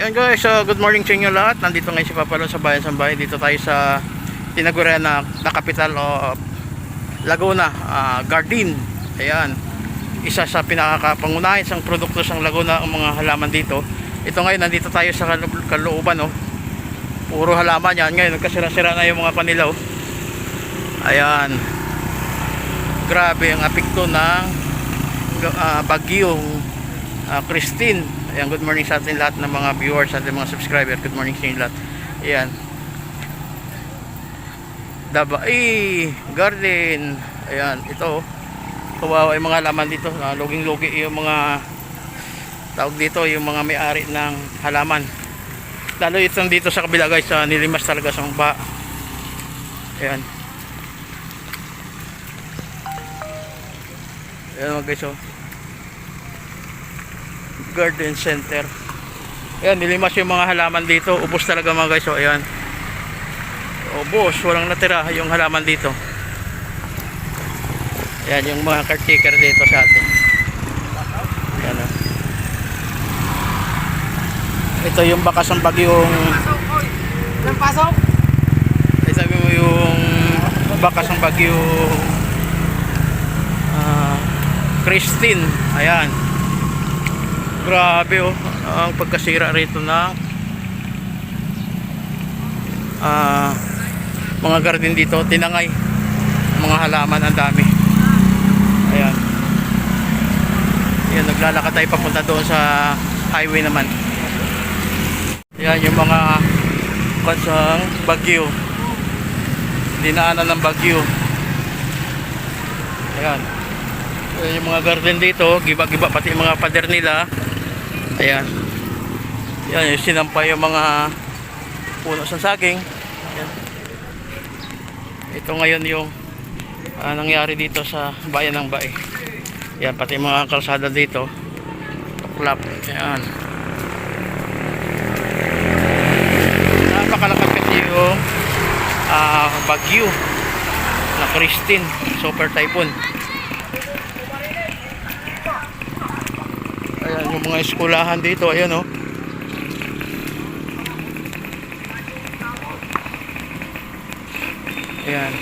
Yan guys, so good morning sa inyo lahat. Nandito ngayon si Papalon sa Bayan Sambay. Dito tayo sa tinagurian na, na capital of Laguna, ah, Gardin. Ayan. Isa sa pinakapangunahin sa produkto sa Laguna ang mga halaman dito. Ito ngayon, nandito tayo sa kalu- kalooban. Oh. Puro halaman yan. Ngayon, nagkasira-sira na yung mga panilaw. Ayan. Grabe ang apekto ng uh, bagyong uh, Christine. Ayan, good morning sa atin lahat ng mga viewers, sa ating mga subscriber. Good morning sa inyo lahat. Ayan. Dabai Garden. Ayan, ito. oh. Kawawa yung mga laman dito. Uh, luging-lugi yung mga tawag dito, yung mga may-ari ng halaman. Lalo itong dito sa kabila guys, uh, nilimas talaga sa ba. Ayan. Ayan mga guys, oh. Garden Center. Ayan, nilimas yung mga halaman dito. Ubos talaga mga guys. O, ayan. Ubos. Walang natira yung halaman dito. Ayan, yung mga caretaker dito sa atin. Ayan, o. Ito yung bakas ng bagyong Nang pasok? ay sabi mo yung bakas ng bagyong ah, Christine. Ayan. Grabe oh. Ang pagkasira rito ng ah, mga garden dito. Tinangay. Mga halaman ang dami. Ayan. Ayan, naglalakad tayo papunta doon sa highway naman. Ayan yung mga kansang bagyo. Dinaanan ng bagyo. Ayan. Ayan yung mga garden dito, giba-giba pati yung mga pader nila. Ayan. Ayan, yung sinampay yung mga puno sa saging. Ayan. Ito ngayon yung ah, nangyari dito sa bayan ng Bae. Ayan, pati mga kalsada dito. Tuklap. Ayan. Napakalakas kasi yung ah, bagyo na Christine Super Typhoon. Ayan yung mga eskulahan dito, ayan oh. Ayan.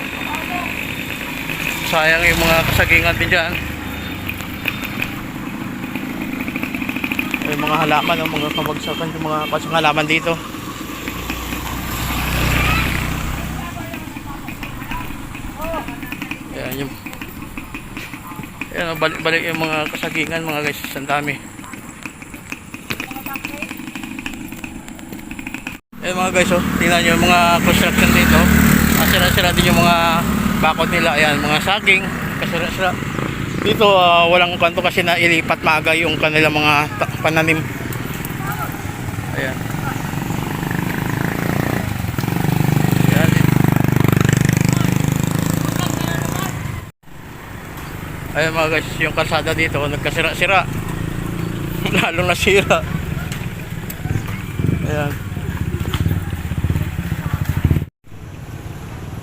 Sayang yung mga kasagingan din dyan. Yung mga halaman, yung mga kabagsakan, yung mga kasang halaman dito. Ayan yung Ayan, oh, balik, balik yung mga kasagingan mga guys, ang dami. Ayan mga guys, oh, tingnan nyo yung mga construction dito. Kasira-sira din yung mga bakod nila. Ayan, mga saging, kasira-sira. Dito, ah, walang kanto kasi na ilipat maaga yung kanilang mga pananim. Ayan. Ayan mga guys, yung kalsada dito nagkasira-sira. Lalo nasira. Ayan.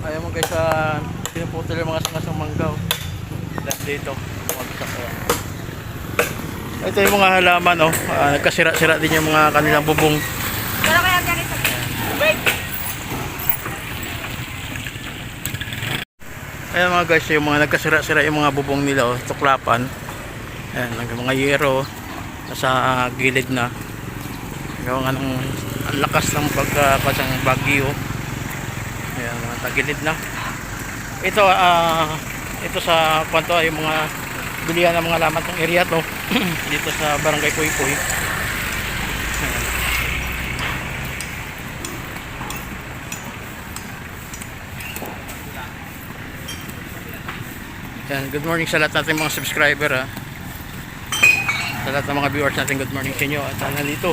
Ayan mga guys, uh, pinuputol yung mga sangasang manggaw. Dahil dito. Ito yung mga halaman, oh. Ah, nagkasira-sira din yung mga kanilang bubong. Pero kaya sa break. Ayan mga guys, yung mga nagkasira-sira yung mga bubong nila, oh, tuklapan. Ayan, ang mga yero, nasa gilid na. Gawa nga ng ang lakas ng pagkapasang bagyo. Tagilid na. Ito, ah, ito sa kwanto ay mga bilihan ng mga lamat ng area to. dito sa barangay Kuykuy. Ayan. Yan, good morning sa lahat natin mga subscriber ha. Sa lahat ng mga viewers natin, good morning sa inyo. At uh, nandito,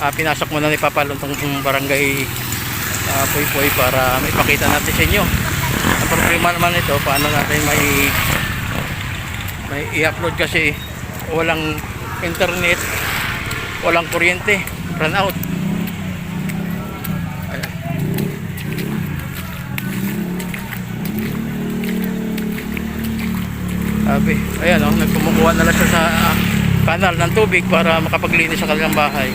ah, pinasok muna ni Papa Luntong itong barangay uh, Puy Puy para maipakita natin sa inyo. Ang problema naman ito, paano natin may may i-upload kasi walang internet, walang kuryente, run out. Sabi, ayan oh, nagkumukuha na lang siya sa ah, kanal ng tubig para makapaglinis sa kanilang bahay.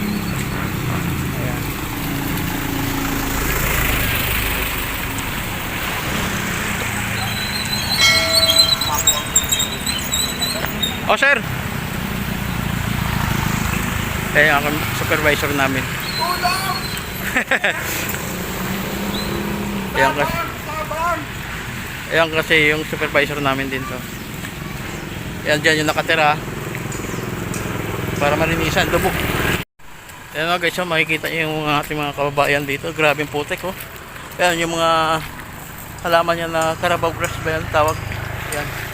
O sir. Kaya ako supervisor namin. Ayan kasi. Ayan kasi yung supervisor namin din to. Ayan dyan yung nakatira. Para malinisan, lubog. Ayan nga guys, so, makikita nyo yung mga ating mga kababayan dito. Grabe yung putek oh. Ayan yung mga halaman niya na Carabao grass ba yan tawag. Ayan.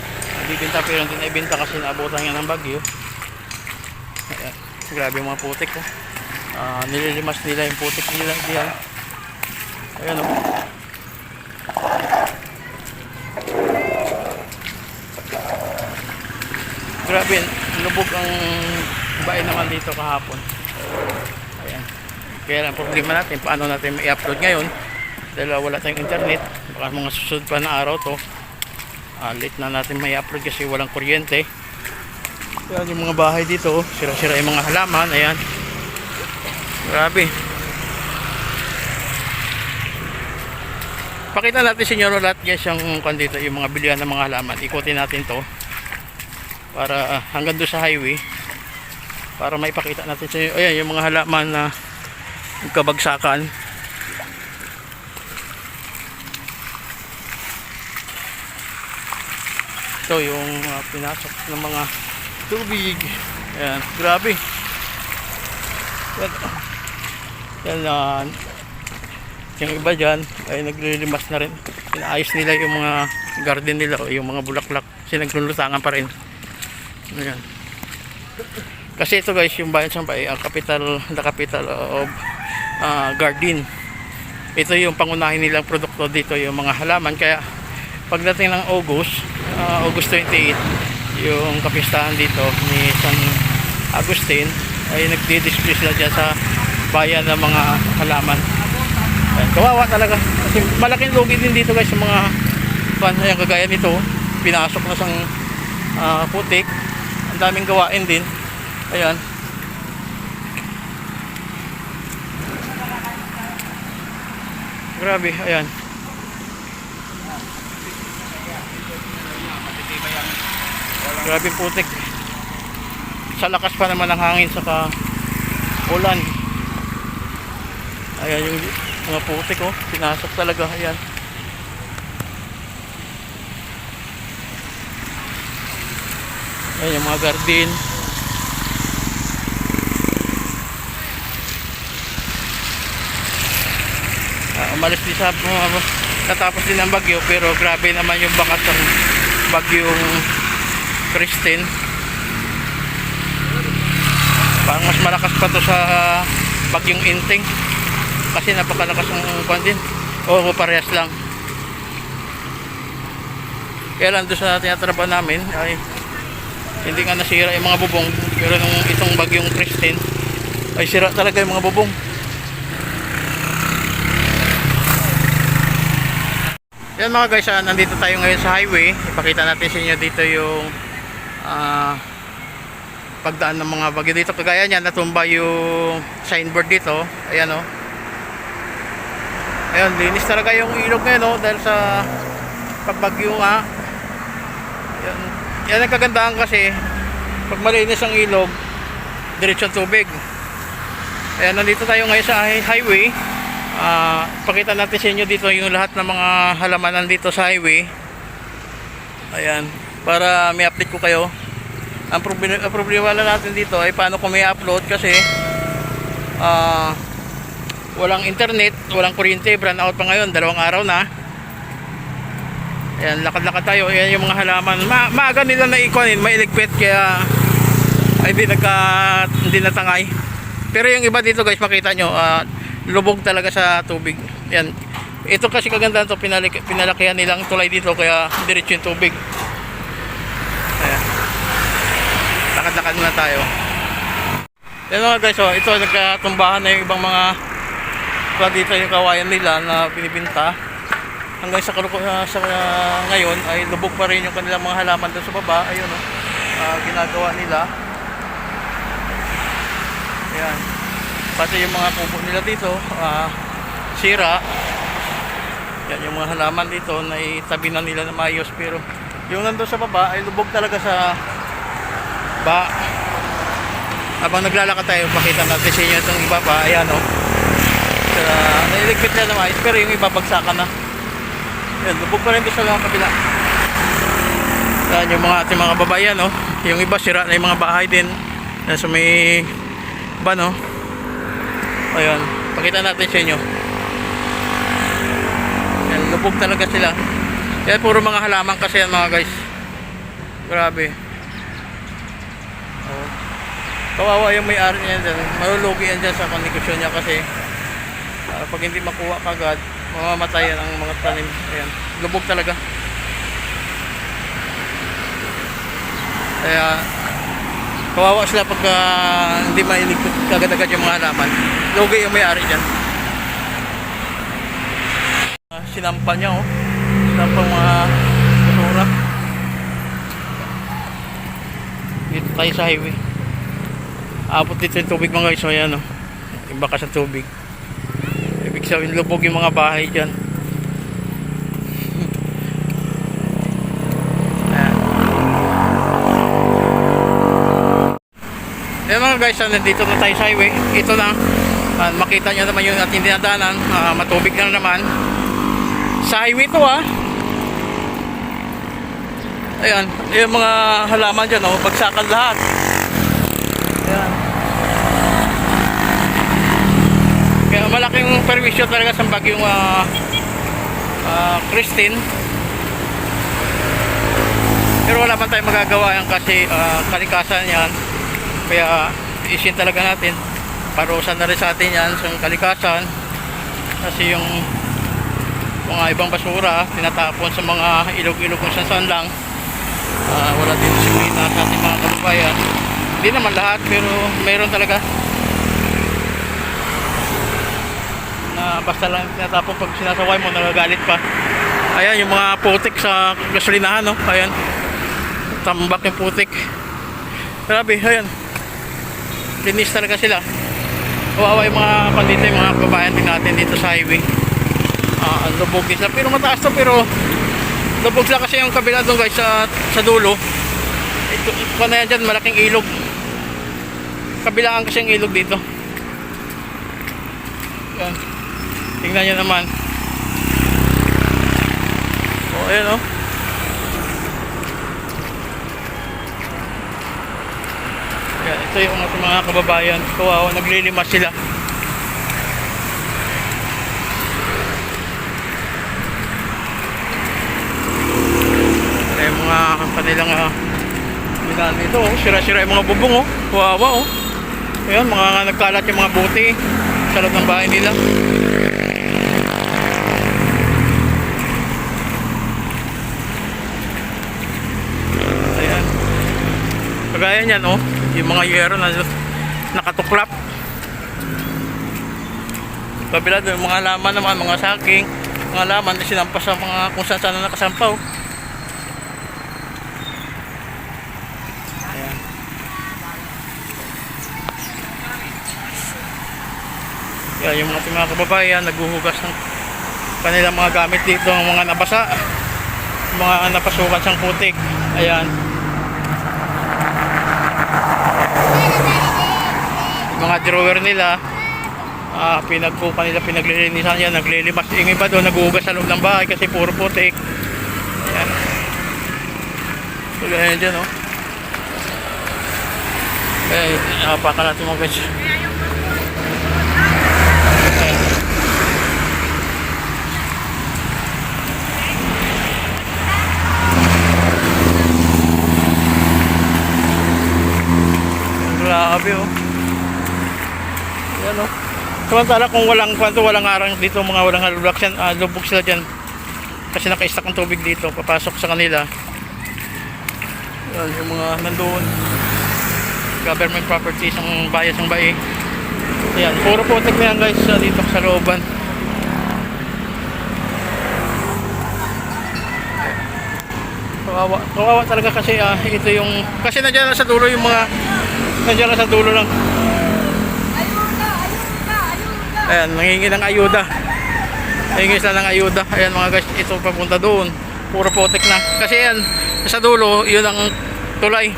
Nabibinta pero hindi naibinta kasi naabutan niya ng bagyo. Ayan. Grabe yung mga putik oh. Ah, nililimas nila yung putik nila diyan. Ayan oh. Grabe, lubog ang bahay naman dito kahapon. Ayan. Kaya lang problema natin, paano natin i-upload ngayon? Dahil wala tayong internet, baka mga susunod pa na araw to. Ah, late na natin may upload kasi walang kuryente. Ayan yung mga bahay dito, oh. sira-sira yung mga halaman, ayan. Grabe. Pakita natin sa inyo lahat guys yung dito, yung mga bilihan ng mga halaman. Ikutin natin to para ah, hanggang doon sa highway para maipakita natin sa inyo. Ayan yung mga halaman na kabagsakan. Ito yung ah, pinasok ng mga tubig. Ayan, grabe. Yan, yan ah, yung iba dyan ay naglilimas na rin. Inaayos nila yung mga garden nila o yung mga bulaklak. Kasi naglulutangan pa rin. Ayan. Kasi ito guys, yung bayan sa ay ang capital, the capital of ah, garden. Ito yung pangunahin nilang produkto dito, yung mga halaman. Kaya pagdating ng August, ah, August 28, yung kapistahan dito ni San Agustin ay nagdi-display sila dyan sa bayan ng mga halaman. Ayan, kawawa talaga. Kasi malaking lugi din dito guys sa mga pan, ayan, kagaya nito. Pinasok na sang ah, putik. Ang daming gawain din. Ayan. Grabe, ayan. Grabe putik. Sa lakas pa naman ng hangin saka ulan. Ayan yung mga putik oh. Pinasok talaga. Ayan. Ayan yung mga garden. Ah, umalis din sa uh, katapos din ng bagyo pero grabe naman yung bakat ng bagyong Christine. Parang mas malakas pa to sa bagyong Inting kasi napakalakas ng kwan din. Oo, parehas lang. Kaya lang doon sa tinatrabaho namin ay hindi nga nasira yung mga bubong pero nung itong bagyong Christine ay sira talaga yung mga bubong. Yan mga guys, ah, nandito tayo ngayon sa highway. Ipakita natin sa inyo dito yung ah, pagdaan ng mga bagyo dito. Kagaya niyan, natumba yung signboard dito. Ayan o. Oh. Ayan, linis talaga yung ilog ngayon oh, dahil sa pagbagyo nga. Yan, yan ang kagandahan kasi pag malinis ang ilog, diretso tubig. Ayan, nandito tayo ngayon sa hi- highway. Ah, pakita natin sa inyo dito yung lahat ng mga halamanan dito sa highway. Ayan, para may update ko kayo. Ang problema, ang problema lang natin dito ay paano kung may upload kasi ah walang internet, walang kuryente, brown out pa ngayon, dalawang araw na. Ayan, lakad-lakad tayo. Ayan yung mga halaman. Ma maaga nila na ikunin, may iligpit kaya ay hindi nagka hindi natangay. Pero yung iba dito guys, makita nyo, ah, lubog talaga sa tubig. Yan. Ito kasi kagandahan to, pinalik, pinalakihan nilang tulay dito kaya diretso yung tubig. Ayan. Lakad-lakad muna tayo. Yan mga guys, oh, ito nagkatumbahan na yung ibang mga dito yung kawayan nila na binibinta. Hanggang sa, ah, sa ah, ngayon ay lubog pa rin yung kanilang mga halaman doon sa baba. Ayun, oh, ah, ginagawa nila. Ayan. Pati yung mga pupo nila dito, ah, sira. Yan yung mga halaman dito na itabi na nila na maayos pero yung nandun sa baba ay lubog talaga sa ba habang naglalakad tayo pakita natin sa inyo itong iba pa. Ayan o uh, nailigpit na naman pero yung iba bagsakan na. Yan lubog pa rin doon sa mga kabila. Yan yung mga ating mga babayan no yung iba sira na yung mga bahay din. Yan sa may ban no? Ayun pakita natin sa inyo. Yan lubog talaga sila. Yan puro mga halaman kasi yan mga guys. Grabe. oh. Kawawa yung may-ari niya dyan. Malulugi yan dyan sa kondisyon niya kasi ah, pag hindi makuha kagad mamamatay yan ang mga tanim. Ayan. Lubog talaga. Kaya kawawa sila pag ah, hindi mailigpit kagad-agad yung mga halaman. Lugi yung may-ari dyan. Ah, sinampa niya oh. Sinampa mga basura. Dito tayo sa highway abot dito yung tubig mga guys so ayan oh yung bakas ng tubig ibig sabihin lubog yung mga bahay dyan ayan mga guys, nandito na tayo sa highway. Ito na, ah, makita nyo naman yung ating dinadanan. Ah, matubig na naman. Sa highway to ah. Ayan, yung mga halaman dyan, oh, bagsakan lahat. Ayan. Kaya malaking perwisyo talaga sa bagyong ah, ah, Christine. Pero wala pa tayong magagawa yan kasi ah, kalikasan yan. Kaya isin talaga natin. Parusan na rin sa atin yan sa kalikasan. Kasi yung mga ibang basura tinatapon sa mga ilog-ilog kung saan lang. Ah, wala din disiplina sa mga kababayan. Hindi naman lahat pero meron talaga. Basta lang tinatapon pag sinasaway mo nagagalit pa. Ayan yung mga putik sa gasolinahan no. Ayan. Tambak yung putik. Grabe, ayan. Linis talaga sila. Kawawa yung mga pandito, yung mga kababayan din natin dito sa highway. Ang lubog sila. Pero mataas to, pero lubog sila kasi yung kabila doon guys sa, sa dulo. Ito, ito na yan dyan, malaking ilog. Kabilaan kasi yung ilog dito. Yan. Tingnan nyo naman. O, ayan o. Yan, ito yung mga kababayan. Kawawa, naglilimas sila. Kaya yung mga kanilang uh, binaan dito, oh, sira-sira yung mga bubong, oh. Kawawa, oh. Ayan, mga nagkalat yung mga buti sa loob ng bahay nila. Ayan. Kagaya niyan, oh. Yung mga yero na nakatuklap. Kabila doon, mga laman naman, mga saking, mga laman na sinampas sa mga kung saan saan na nakasampaw. Ayan. Yung mga mga kababayan, naghuhugas ng kanilang mga gamit dito, ang mga nabasa, mga napasukan sang putik. Ayan. Mga drawer nila. Ah pinagkupa nila pinaglilinisan yan naglilimas yung iba doon nagugas sa loob ng bahay kasi puro putik. Yan so ganyan dyan oh. Eh napakan natin mga guys Ayan. grabe oh yan o. Samantala kung walang kwanto, walang arang dito, mga walang halulak yan, ah, lubog sila dyan. Kasi naka-stack ang tubig dito, papasok sa kanila. Yan, yung mga nandoon. Government properties, ang bayas ng bae. Yan, puro putik na yan guys, ah, dito sa looban. Kawawa, kawawa talaga kasi ah, ito yung, kasi nandiyan na sa dulo yung mga, nandiyan na sa dulo lang. Ayuda! Ayuda! Ayuda! Ayan, nangingi ng ayuda. Nangingi sila ng ayuda. Ayan mga guys, ito papunta doon. Puro potek na. Kasi yan, sa dulo, yun ang tulay.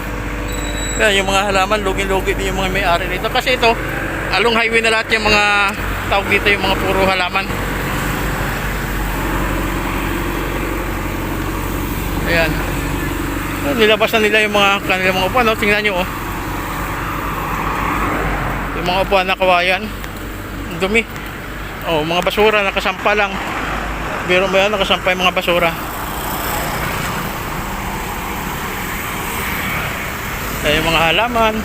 Yan, yung mga halaman, lugi-lugi din yung mga may-ari nito. Kasi ito, along highway na lahat yung mga tawag dito, yung mga puro halaman. Ayan. Nilabas na nila yung mga kanilang mga upuan. No? Tingnan nyo, oh. Yung mga upuan na kawayan. Dumi. Oh, mga basura, nakasampa lang. Biro mo yan, nakasampa yung mga basura. Yung mga halaman.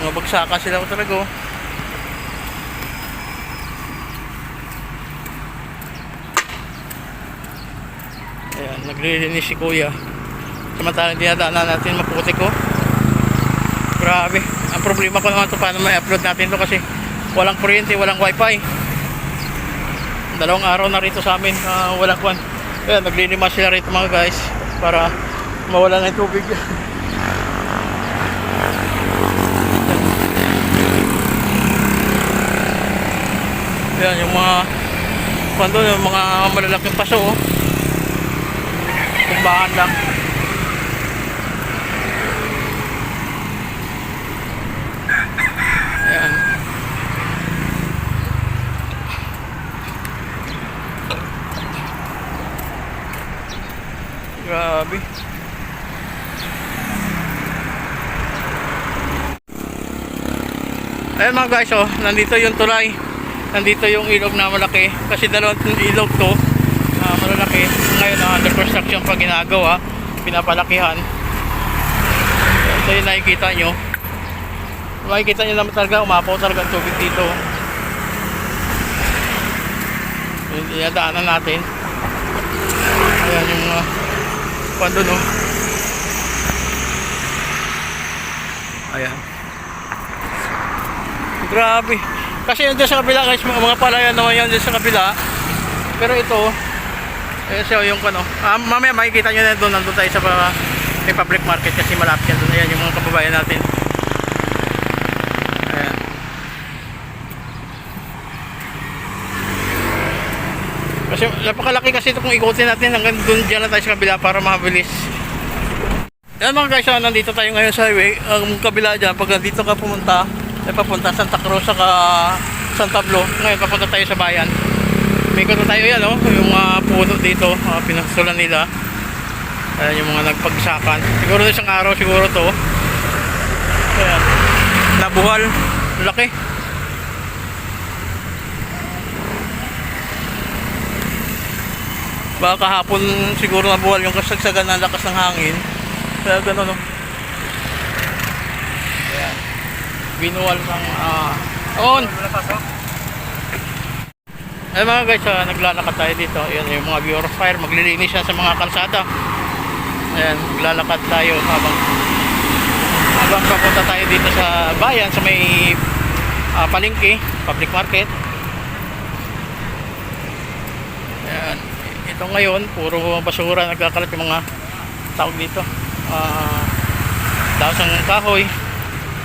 Mga bagsakan sila ko talaga, oh. Ayan, naglilinis si kuya. Samantalang dinadaanan natin maputi ko. Grabe. Ang problema ko naman to paano may upload natin to kasi walang kuryente, walang wifi. Dalawang araw na rito sa amin, ah, walang kwan. Ayan, naglilimas sila rito mga guys para mawala ng tubig. Ayan, yung mga kwan doon, yung mga malalaking paso oh. Kumbahan lang. Ayan. Grabe. Ayan mga guys, oh, nandito yung tulay. Nandito yung ilog na malaki. Kasi dalawang ilog to, ah, malalaki. Ngayon, ah, under construction pa ginagawa. Pinapalakihan. Ito yung nakikita nyo. Makikita nyo naman talaga, umapaw talaga ang tubig dito. Yung dinadaanan natin. Ayan yung mga pando no. Ayan. Grabe. Kasi yung dyan sa kabila guys, mga mga palayan naman yan dyan sa kabila. Pero ito, ayan siya yung ano. Ah, mamaya makikita nyo na doon, nandun tayo sa may public market kasi malapit yan doon. Ayan yung mga kababayan natin. Ayan. Kasi napakalaki kasi ito kung ikutin natin hanggang doon dyan na tayo sa kabila para mabilis. Yan mga guys, ah, nandito tayo ngayon sa highway. Ang kabila dyan, pag nandito ka pumunta, ay papunta Santa Cruz saka San Pablo. Ngayon papunta tayo sa bayan. May kato tayo yan, oh, yung mga puno dito, uh, pinasulan nila. Ayan yung mga nagpagsakan. Siguro na isang araw siguro to. Ayan. Nabuhal. Laki. Baka kahapon siguro nabuhal yung kasagsagan ng lakas ng hangin. Kaya gano'n, no? Ayan. Binuwal ng, ah, on! Ay mga guys, ah, naglalakad tayo dito. Ayan yung mga of Fire. Maglilinis yan sa mga kalsada. Ayan, naglalakad tayo habang habang papunta tayo dito sa bayan sa may ah, palengke, public market. Ayan. Ito ngayon, puro basura nagkakalat yung mga tawag dito. Ah, dasang kahoy,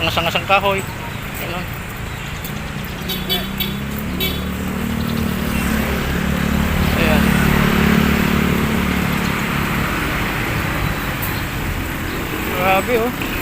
mga sangasang kahoy. Ganun. Ayan. Grabe oh.